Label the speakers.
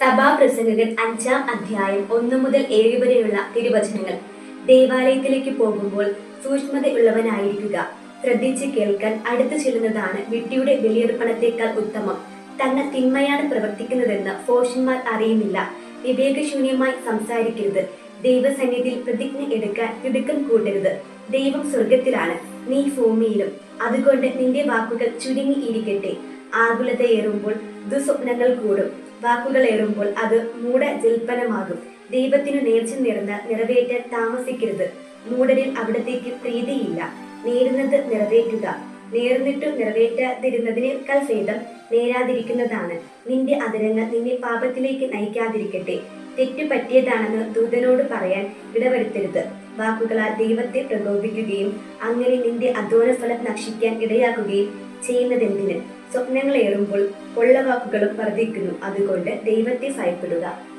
Speaker 1: സഭാപ്രസംഗകൻ അഞ്ചാം അധ്യായം ഒന്നു മുതൽ ഏഴ് വരെയുള്ള തിരുവചനങ്ങൾ. ദേവാലയത്തിലേക്ക് പോകുമ്പോൾ സൂക്ഷ്മതയുള്ളവനായിരിക്കുക. ശ്രദ്ധിച്ച് കേൾക്കാൻ അടുത്തു ചെല്ലുന്നതാണ് വിട്ടിയുടെ ബലിയർപ്പണത്തേക്കാൾ ഉത്തമം. തങ്ങൾ തിന്മയാണ് പ്രവർത്തിക്കുന്നതെന്ന് ഫോഷന്മാർ അറിയുന്നില്ല. വിവേകശൂന്യമായി സംസാരിക്കരുത്. ദൈവസന്നിധിയിൽ പ്രതിജ്ഞ എടുക്കാൻ തിടുക്കം കൂട്ടരുത്. ദൈവം സ്വർഗത്തിലാണ് നീ ഭൂമിയിലും. അതുകൊണ്ട് നിന്റെ വാക്കുകൾ ചുരുങ്ങിയിരിക്കട്ടെ. ആകുലതയേറുമ്പോൾ ദുസ്വപ്നങ്ങൾ കൂടും. വാക്കുകൾ ഏറുമ്പോൾ അത് മൂട ജൽപ്പനമാകും ദൈവത്തിനു നേർച്ച നേർന്ന് നിറവേറ്റാൻ താമസിക്കരുത്. മൂടരിൽ അവിടത്തേക്ക് പ്രീതിയില്ല. നേരുന്നത് നിറവേറ്റുക. നേർന്നിട്ടു നിറവേറ്റാതിരുന്നതിനേക്കാൾ ഭേദം നേരാതിരിക്കുന്നതാണ്. നിന്റെ അതിരങ്ങൾ നിന്നെ പാപത്തിലേക്ക് നയിക്കാതിരിക്കട്ടെ. തെറ്റു പറ്റിയതാണെന്ന് ദൂതനോട് പറയാൻ ഇടവരുത്തരുത്. വാക്കുകളാൽ ദൈവത്തെ പ്രകോപിക്കുകയും അങ്ങനെ നിന്റെ അധ്വാനഫലം നശിക്കാൻ ഇടയാക്കുകയും ചെയ്യുന്നതെന്തിന്? സ്വപ്നങ്ങളേറുമ്പോൾ പൊള്ളവാക്കുകളും വർദ്ധിക്കുന്നു. അതുകൊണ്ട് ദൈവത്തെ ഭയപ്പെടുക.